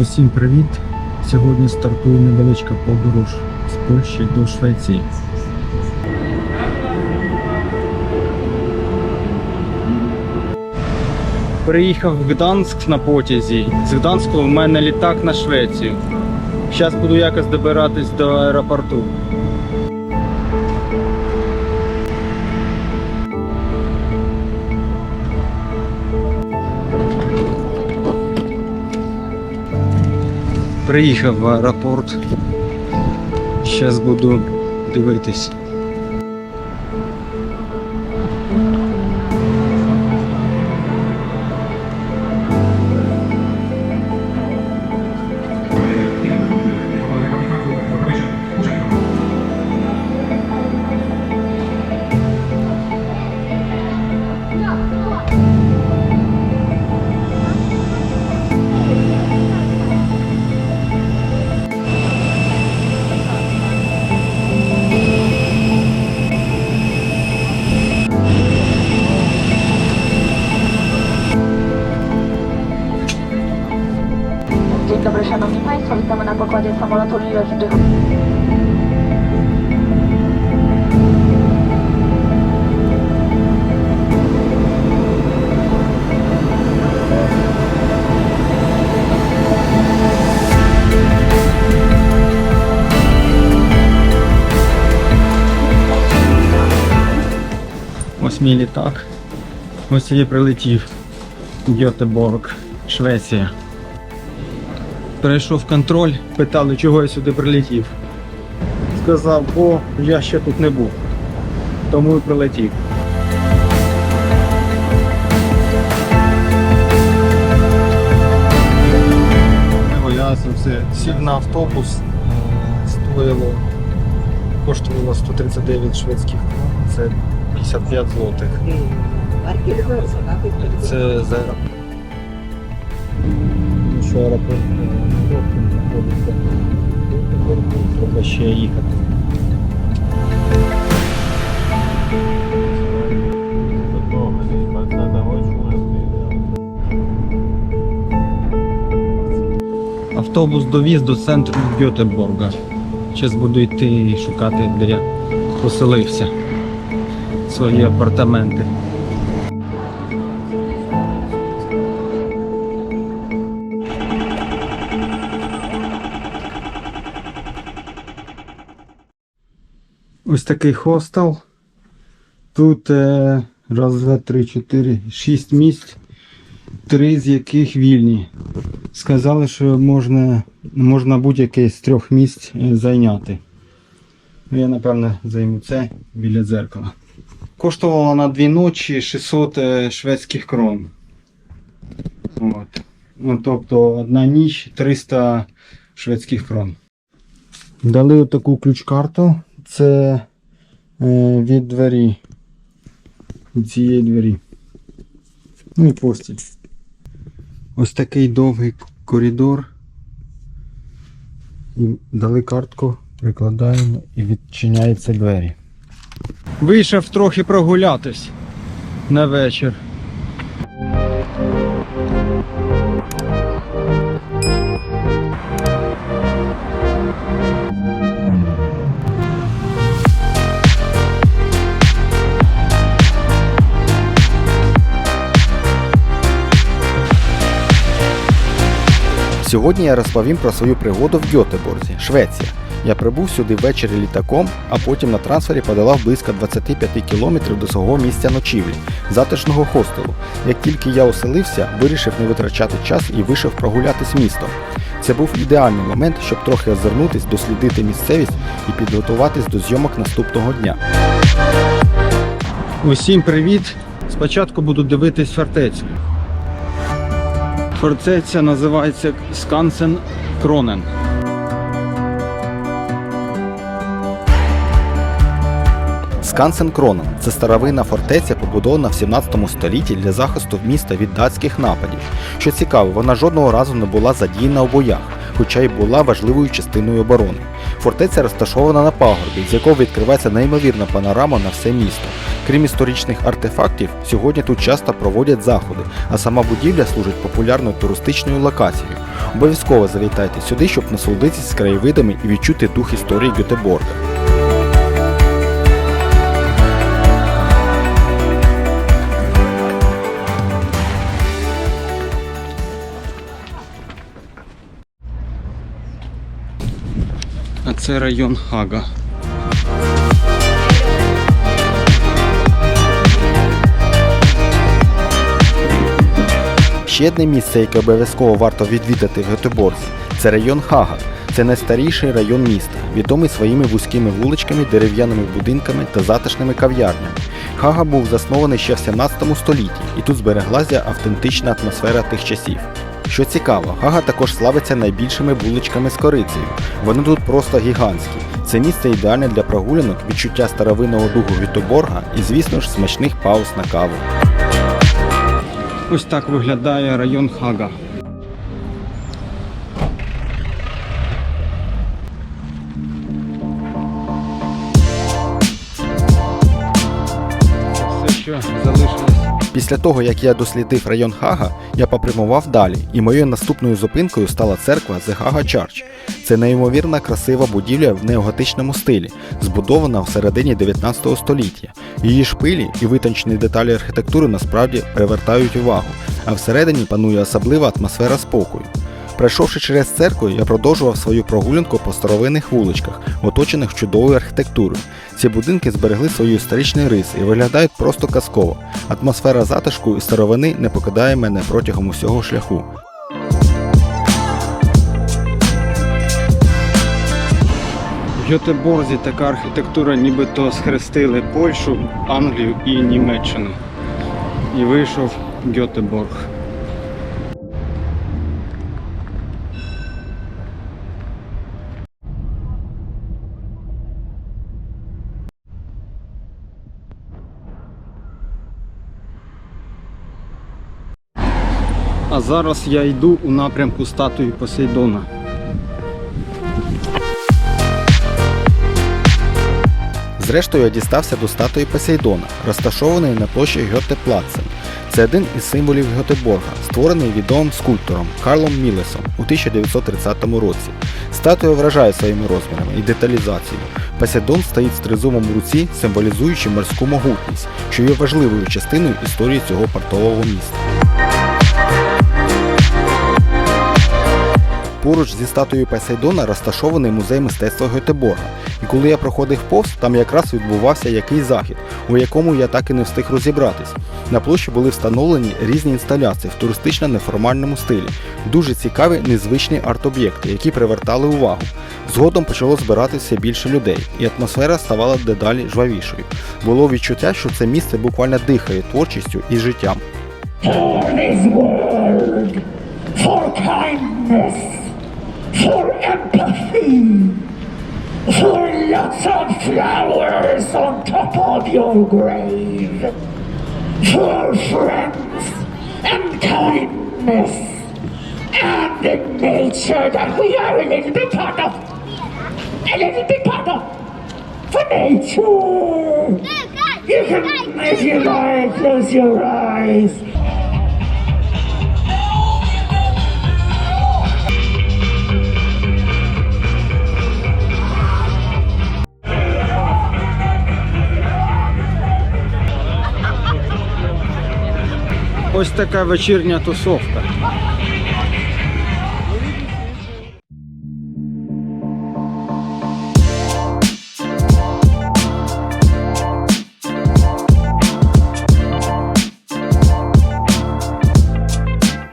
Усім привіт! Сьогодні стартує невеличка подорож з Польщі до Швеції. Приїхав в Гданськ на потязі. З Гданську в мене літак на Швецію. Зараз буду якось добиратись до аеропорту. Приїхав в аеропорт. Зараз буду дивитись. Czech. Ось мій літак. Ось я прилетів. Гьотеборг, Швеція. Перейшов контроль, питали, чого я сюди прилетів. Сказав, бо я ще тут не був. Тому і прилетів. Я все сів на автобус, е, стоїло, коштувало 139 шведських крон, це 55 злотих. Це з аеропорту. Ну, що аеропорт Рохтин знаходиться. Треба ще їхати. Автобус довіз до центру Гьотеборга. Зараз буду йти шукати, де я поселився. Свої апартаменти. Ось такий хостел. Тут е, раз, два, три, чотири, шість місць, три з яких вільні. Сказали, що можна, можна будь-яке з трьох місць е, зайняти. Ну, Я, напевно, займу це біля дзеркала. Коштувало на дві ночі 600 е, шведських крон. От. Ну, тобто одна ніч 300 шведських крон. Дали таку ключ-карту. Це е, від двері. Від цієї двері. Ну і постіль. Ось такий довгий коридор. І дали картку, прикладаємо і відчиняються двері. Вийшов трохи прогулятись на вечір. Сьогодні я розповім про свою пригоду в Гьотеборзі, Швеція. Я прибув сюди ввечері літаком, а потім на трансфері подолав близько 25 кілометрів до свого місця ночівлі, затишного хостелу. Як тільки я оселився, вирішив не витрачати час і вийшов прогулятись містом. Це був ідеальний момент, щоб трохи озирнутись, дослідити місцевість і підготуватись до зйомок наступного дня. Усім привіт! Спочатку буду дивитись фортецю. Фортеця називається Скансен Кронен. Скансен Кронен це старовинна фортеця, побудована в 17 столітті для захисту міста від датських нападів. Що цікаво, вона жодного разу не була задіяна у боях, хоча й була важливою частиною оборони. Фортеця розташована на пагорбі, з якого відкривається неймовірна панорама на все місто. Крім історичних артефактів, сьогодні тут часто проводять заходи, а сама будівля служить популярною туристичною локацією. Обов'язково завітайте сюди, щоб насолодитись краєвидами і відчути дух історії Гетеборга. А це район Хага. Ще одне місце, яке обов'язково варто відвідати в Гетеборзі, це район Хага. Це найстаріший район міста, відомий своїми вузькими вуличками, дерев'яними будинками та затишними кав'ярнями. Хага був заснований ще в 17 столітті, і тут збереглася автентична атмосфера тих часів. Що цікаво, Гага також славиться найбільшими вуличками з корицею. Вони тут просто гігантські. Це місце ідеальне для прогулянок, відчуття старовинного духу Вітоборга і, звісно ж, смачних пауз на каву. Ось так виглядає район Хага. Після того, як я дослідив район Хага, я попрямував далі, і моєю наступною зупинкою стала церква The Haga Church. Це неймовірна красива будівля в неоготичному стилі, збудована в середині 19 століття. Її шпилі і витончені деталі архітектури насправді привертають увагу, а всередині панує особлива атмосфера спокою. Пройшовши через церкву, я продовжував свою прогулянку по старовинних вуличках, оточених чудовою архітектурою. Ці будинки зберегли свої історичні риси і виглядають просто казково. Атмосфера затишку і старовини не покидає мене протягом усього шляху. В Гетеборзі така архітектура нібито схрестили Польщу, Англію і Німеччину. І вийшов Гетеборг. А зараз я йду у напрямку статуї Посейдона. Зрештою, я дістався до статуї Посейдона, розташованої на площі Гьотеплацен. Це один із символів Гьотеборга, створений відомим скульптором Карлом Мілесом у 1930 році. Статуя вражає своїми розмірами і деталізацією. Посейдон стоїть з тризумом в руці, символізуючи морську могутність, що є важливою частиною історії цього портового міста. Поруч зі статуєю Посейдона розташований музей мистецтва Гетеборга. І коли я проходив повз, там якраз відбувався якийсь захід, у якому я так і не встиг розібратись. На площі були встановлені різні інсталяції в туристично-неформальному стилі, дуже цікаві незвичні арт-об'єкти, які привертали увагу. Згодом почало збиратися більше людей, і атмосфера ставала дедалі жвавішою. Було відчуття, що це місце буквально дихає творчістю і життям. for kindness, for empathy, for lots of flowers on top of your grave, for friends and kindness, and the nature that we are a little bit part of, a little bit part of, for nature. You can, if you like, close your eyes. Ось така вечірня тусовка.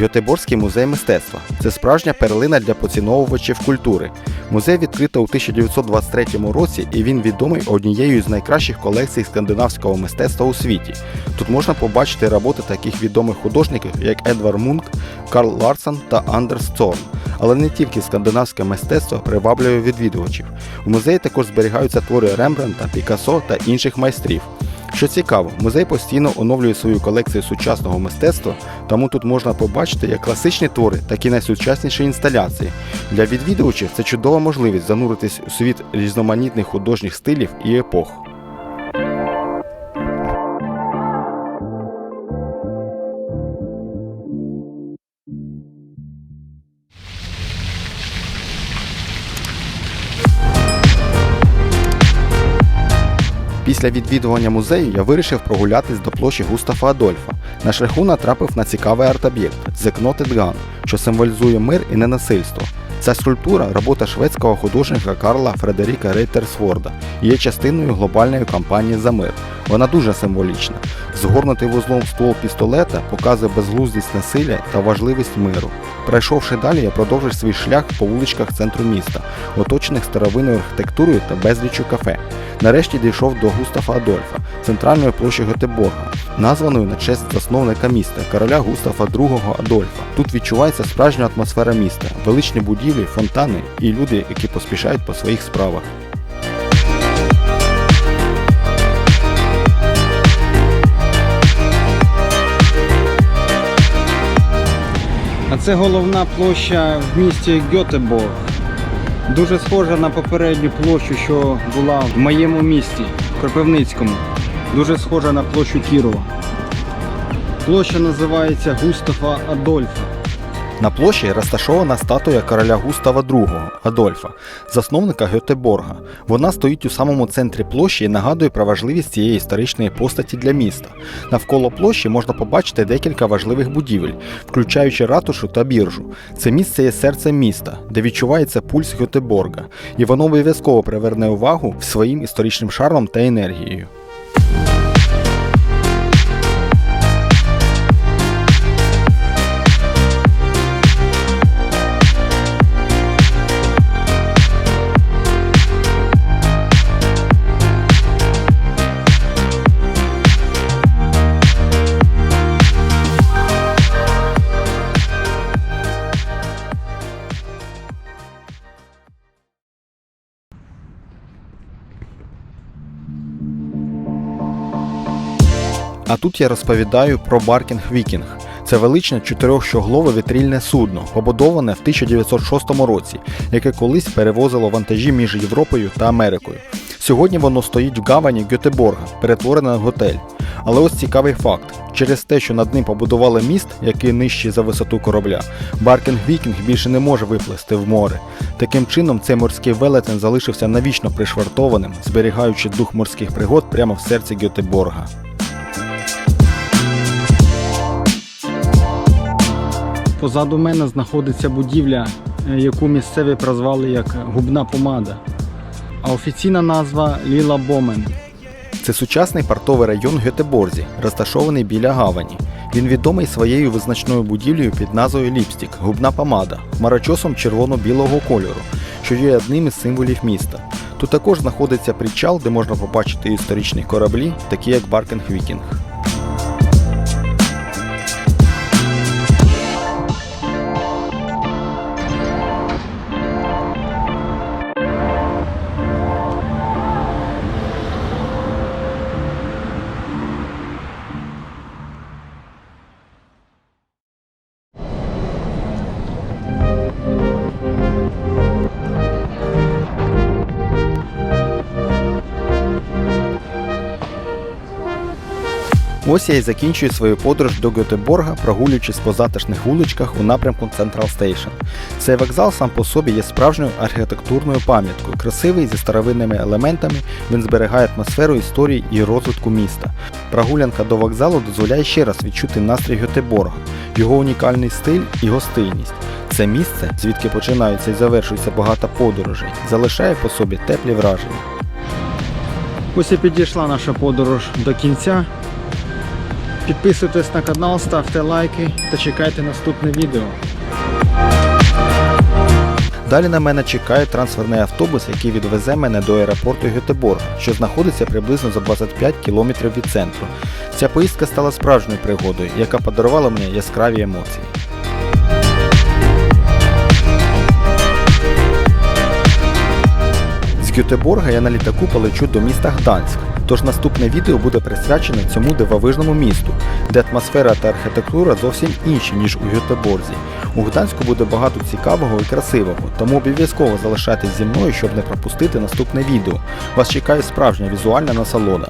Гьотеборський музей мистецтва це справжня перлина для поціновувачів культури. Музей відкрито у 1923 році і він відомий однією з найкращих колекцій скандинавського мистецтва у світі. Тут можна побачити роботи таких відомих художників, як Едвар Мунк, Карл Ларсон та Андерс Цорн. Але не тільки скандинавське мистецтво приваблює відвідувачів. У музеї також зберігаються твори Рембрандта, Пікассо та інших майстрів. Що цікаво, музей постійно оновлює свою колекцію сучасного мистецтва, тому тут можна побачити як класичні твори, так і найсучасніші інсталяції. Для відвідувачів це чудова можливість зануритись у світ різноманітних художніх стилів і епох. Після відвідування музею я вирішив прогулятись до площі Густафа Адольфа. На шляху натрапив на цікавий арт-об'єкт The що символізує мир і ненасильство. Ця скульптура робота шведського художника Карла Фредеріка Рейтерсворда і є частиною глобальної кампанії за мир. Вона дуже символічна. Згорнутий вузлом ствол пістолета показує безглуздість насилля та важливість миру. Пройшовши далі, я продовжив свій шлях по вуличках центру міста, оточених старовинною архітектурою та безліччю кафе. Нарешті дійшов до Густафа Адольфа, центральної площі Гетеборга, названої на честь засновника міста, короля Густафа II Адольфа. Тут відчувається справжня атмосфера міста, величні будівлі, фонтани і люди, які поспішають по своїх справах. А це головна площа в місті Гьотеборг. Дуже схожа на попередню площу, що була в моєму місті, Кропивницькому. Дуже схожа на площу Кірова. Площа називається Густафа Адольфа. На площі розташована статуя короля Густава II Адольфа, засновника Гетеборга. Вона стоїть у самому центрі площі і нагадує про важливість цієї історичної постаті для міста. Навколо площі можна побачити декілька важливих будівель, включаючи ратушу та біржу. Це місце є серцем міста, де відчувається пульс Гетеборга, і воно обов'язково приверне увагу своїм історичним шармом та енергією. А тут я розповідаю про Баркінг Вікінг. Це величне чотирьохщоглове вітрильне судно, побудоване в 1906 році, яке колись перевозило вантажі між Європою та Америкою. Сьогодні воно стоїть в гавані Гетеборга, перетворене на готель. Але ось цікавий факт: через те, що над ним побудували міст, який нижчий за висоту корабля, Баркінг Вікінг більше не може виплисти в море. Таким чином, цей морський велетень залишився навічно пришвартованим, зберігаючи дух морських пригод прямо в серці Гетеборга. Позаду мене знаходиться будівля, е, яку місцеві прозвали як губна помада. А офіційна назва Ліла Бомен. Це сучасний портовий район Гетеборзі, розташований біля гавані. Він відомий своєю визначною будівлею під назвою Ліпстік губна помада, хмарочосом червоно-білого кольору, що є одним із символів міста. Тут також знаходиться причал, де можна побачити історичні кораблі, такі як Баркінг Вікінг. Ось я і закінчую свою подорож до Гетеборга, прогулюючись по затишних вуличках у напрямку Central Station. Цей вокзал сам по собі є справжньою архітектурною пам'яткою. Красивий зі старовинними елементами, він зберігає атмосферу історії і розвитку міста. Прогулянка до вокзалу дозволяє ще раз відчути настрій Гетеборга, його унікальний стиль і гостинність. Це місце, звідки починаються і завершуються багато подорожей, залишає по собі теплі враження. Ось і підійшла наша подорож до кінця. Підписуйтесь на канал, ставте лайки та чекайте наступне відео. Далі на мене чекає трансферний автобус, який відвезе мене до аеропорту Гетеборга, що знаходиться приблизно за 25 кілометрів від центру. Ця поїздка стала справжньою пригодою, яка подарувала мені яскраві емоції. З Гетеборга я на літаку полечу до міста Гданськ. Тож наступне відео буде присвячене цьому дивовижному місту, де атмосфера та архітектура зовсім інші, ніж у Гютеборзі. У Гданську буде багато цікавого і красивого, тому обов'язково залишайтесь зі мною, щоб не пропустити наступне відео. Вас чекає справжня візуальна насолода.